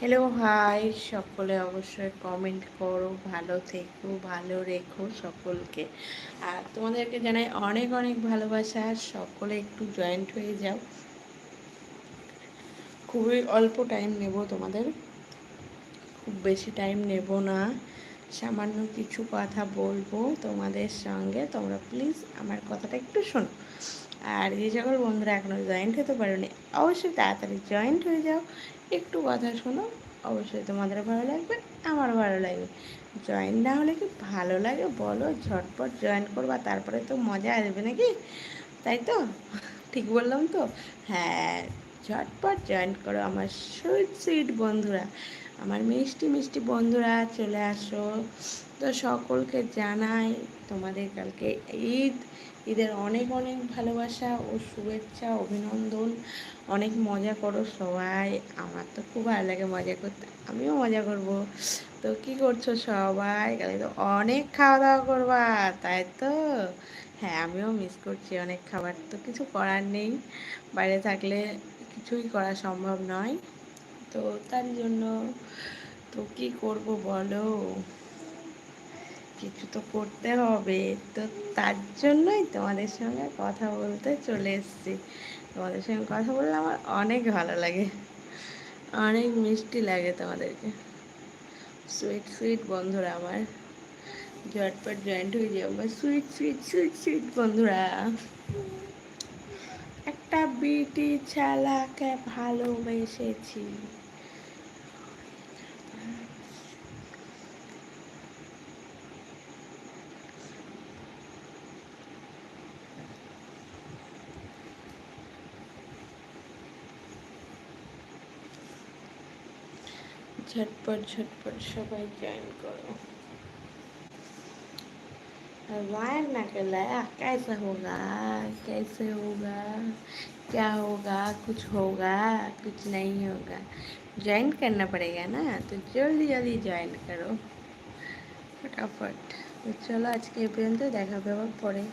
Hello hi সকলে অবশ্যই comment করো, ভালো থেকো, ভালো রেখো সকলকে। আর তোমাদেরকে জানাই অনেক অনেক ভালোবাসা। সকলে একটু জয়েন্ট হয়ে যাও। খুবই অল্প টাইম নেব তোমাদের। খুব বেশি টাইম নেব না। সামান্য কিছু কথা বলব তোমাদের সঙ্গে। তোমরা প্লিজ আমার কথাটা একটু শোনো। আর যে সকল বন্ধুরা এখনও জয়েন্ট হতে পারোনি, অবশ্যই তাড়াতাড়ি জয়েন্ট হয়ে যাও। একটু কথা শোনো, অবশ্যই তোমাদের ভালো লাগবে আমার ভালো লাগবে। জয়েন না হলে কি ভালো লাগে বলো? ঝটপট জয়েন করবা, তারপরে তো মজা আসবে নাকি? তাই তো? ঠিক বললাম তো? হ্যাঁ ঝটপট জয়েন করো আমার সুইট সুইট বন্ধুরা। আমার মিষ্টি মিষ্টি বন্ধুরা, চলে আসো। তো সকলকে জানাই তোমাদের কালকে ঈদ। ঈদের অনেক অনেক ভালোবাসা ও শুভেচ্ছা, অভিনন্দন। অনেক মজা করো সবাই। আমার তো খুব ভালো লাগে মজা করতে। আমিও মজা করব। তো কি করছ সবাই? কালকে তো অনেক খাওয়া দাওয়া করবা, তাই তো? হ্যাঁ আমিও মিস করছি অনেক খাবার। তো কিছু করার নেই। বাইরে থাকলে কিছুই করা সম্ভব নয়। তো তার জন্য তো কি করব বলো? কিছু তো করতে হবে। তো তার জন্যই তোমাদের সঙ্গে কথা বলতে চলে এসেছি। তোমাদের সঙ্গে কথা বললে আমার অনেক ভালো লাগে। অনেক মিষ্টি লাগে তোমাদেরকে। সুইট সুইট বন্ধুরা আমার। ঝটপট জয়েন্ট হয়ে আমার সুইট সুইট সুইট সুইট বন্ধুরা। একটা বিটি ছেলাকে ভালোবেসেছি। ঝটপট ঝটপট সবাই জয়েন করো। वायर ना कर लाया कैसे होगा? कैसे होगा? क्या होगा? कुछ होगा? कुछ नहीं होगा। ज्वाइन करना पड़ेगा ना? तो जल्दी जल्दी ज्वाइन करो। फटाफट। तो चलो, आज के পর্যন্ত देखा पड़े